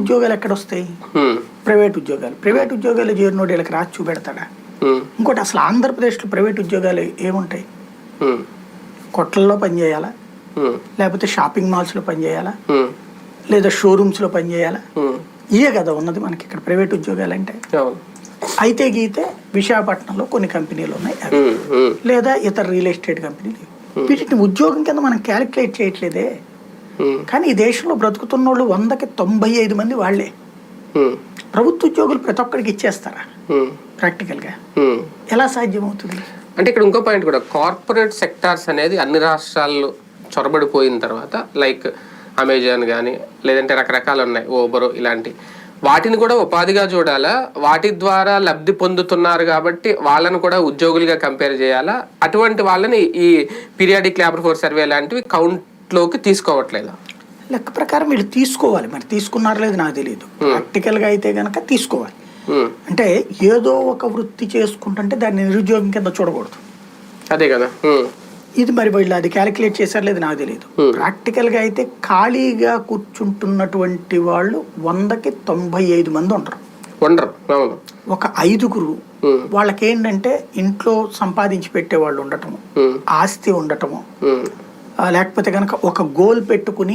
ఉద్యోగాలు ఎక్కడ వస్తాయి? ప్రైవేట్ ఉద్యోగాలు. ప్రైవేట్ ఉద్యోగాలు చేరినోడు వీళ్ళకి రాసి చూపెడతాడా? ఇంకోటి అసలు ఆంధ్రప్రదేశ్లో ప్రైవేట్ ఉద్యోగాలు ఏముంటాయి? కొట్లల్లో పనిచేయాలా లేకపోతే షాపింగ్ మాల్స్లో పనిచేయాలా లేదా షోరూమ్స్లో పనిచేయాలా. ఇయే కదా ఉన్నది మనకి ఇక్కడ ప్రైవేట్ ఉద్యోగాలు అంటే. అయితే గీతే విశాఖపట్నంలో కొన్ని కంపెనీలు ఉన్నాయి. లేదా ఇతర రియల్ ఎస్టేట్ కంపెనీలు. వీటిని ఉద్యోగం కింద మనం క్యాలిక్యులేట్ చేయట్లేదే. కానీ ఈ దేశంలో బ్రతుకుతున్న వాళ్ళు వందకి తొంభై ఐదు మంది వాళ్ళే. ఉమ్, ప్రభుత్వ ఉద్యోగులు ప్రతి ఒక్కరికి ఇచ్చేస్తారా? ప్రాక్టికల్గా ఉమ్. ఎలా సాధ్యమవుతుంది? అంటే ఇక్కడ ఇంకో పాయింట్ కూడా కార్పొరేట్ సెక్టార్స్ అనేది అన్ని రాష్ట్రాల్లో చొరబడిపోయిన తర్వాత లైక్ అమెజాన్ కానీ లేదంటే రకరకాలు ఉన్నాయి ఓబరో ఇలాంటి. వాటిని కూడా ఉపాధిగా చూడాలా? వాటి ద్వారా లబ్ధి పొందుతున్నారు కాబట్టి వాళ్ళని కూడా ఉద్యోగులుగా కంపేర్ చేయాలా? అటువంటి వాళ్ళని ఈ పీరియాడిక్ లేబర్ ఫోర్స్ సర్వే లాంటివి కౌంట్లోకి తీసుకోవట్లేదు. లెక్క ప్రకారం వీళ్ళు తీసుకోవాలి. మరి తీసుకున్నారో లేదు నాకు తెలియదు ప్రాక్టికల్గా అయితే కనుక తీసుకోవాలి. అంటే ఏదో ఒక వృత్తి చేసుకుంటుంటే దాన్ని నిరుద్యోగం కింద చూడకూడదు. అదే కదా. ఇది మరి వీళ్ళు అది క్యాలిక్యులేట్ చేశారు లేదు నాకు తెలియదు. ప్రాక్టికల్గా అయితే ఖాళీగా కూర్చుంటున్నటువంటి వాళ్ళు వందకి తొంభై ఐదు మంది ఉంటారు. ఉండరు ఒక ఐదుగురు ఉమ్, వాళ్ళకి ఏంటంటే ఇంట్లో సంపాదించి పెట్టే వాళ్ళు ఉండటము ఆస్తి ఉండటము లేకపోతే కనుక ఒక గోల్ పెట్టుకుని